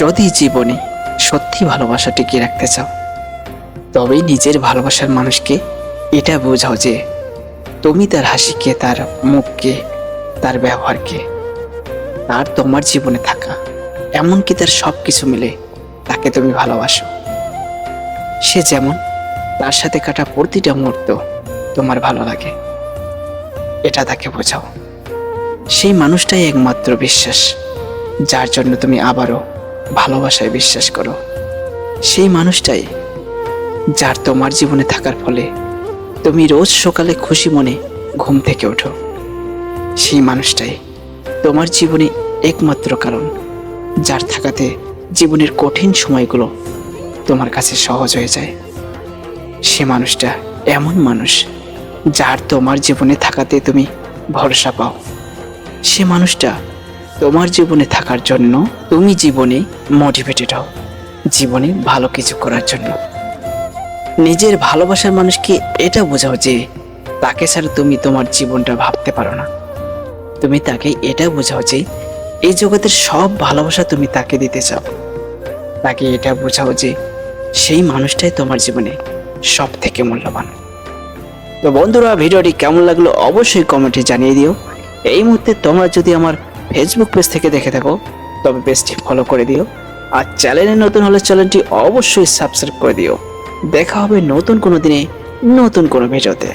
যদি জীবনে সত্যি ভালোবাসা টিকিয়ে রাখতে চাও, তবেই নিজের ভালোবাসার মানুষকে এটা বোঝাও যে তুমি তার হাসিকে, তার মুখকে, তার ব্যবহারকে, তার তোমার জীবনে থাকা এমনকি তার সব কিছু মিলে তাকে তুমি ভালোবাসো। সে যেমন তার সাথে কাটা প্রতিটা মুহূর্ত তোমার ভালো লাগে, এটা তাকে বোঝাও। সেই মানুষটাই একমাত্র বিশ্বাস, যার জন্য তুমি আবারও ভালোবাসায় বিশ্বাস করো। সেই মানুষটাই যার তোমার জীবনে থাকার ফলে তুমি রোজ সকালে খুশি মনে ঘুম থেকে ওঠো। সেই মানুষটাই তোমার জীবনে একমাত্র কারণ, যার থাকাতে জীবনের কঠিন সময়গুলো তোমার কাছে সহজ হয়ে যায়। সে মানুষটা এমন মানুষ, যার তোমার জীবনে থাকাতে তুমি ভরসা পাও। সে মানুষটা তোমার জীবনে থাকার জন্য তুমি জীবনে মোটিভেটেড হও। জীবনে ভালো কিছু করার জন্য। নিজের ভালোবাসার মানুষকে এটা বোঝাও যে তাকে ছাড়া তুমি তোমার জীবনটা ভাবতে পারো না। তুমি তাকে এটা বোঝাও যে এই জগতের সব ভালোবাসা তুমি তাকে দিতে চাও। তাকে এটা বোঝাও যে সেই মানুষটাই তোমার জীবনে সব থেকে মূল্যবান। তো বন্ধুরা, ভিডিওটি কেমন লাগল অবশ্যই কমেন্টে জানিয়ে দিও। এই মুহূর্তে তোমরা যদি আমার ফেসবুক পেজ থেকে দেখে থাকো। তবে পেজটি ফলো করে দিও। আর চ্যানেলে নতুন হলে চ্যানেলটি অবশ্যই সাবস্ক্রাইব করে দিও। দেখা হবে নতুন কোনো দিনে নতুন কোনো ভিডিওতে।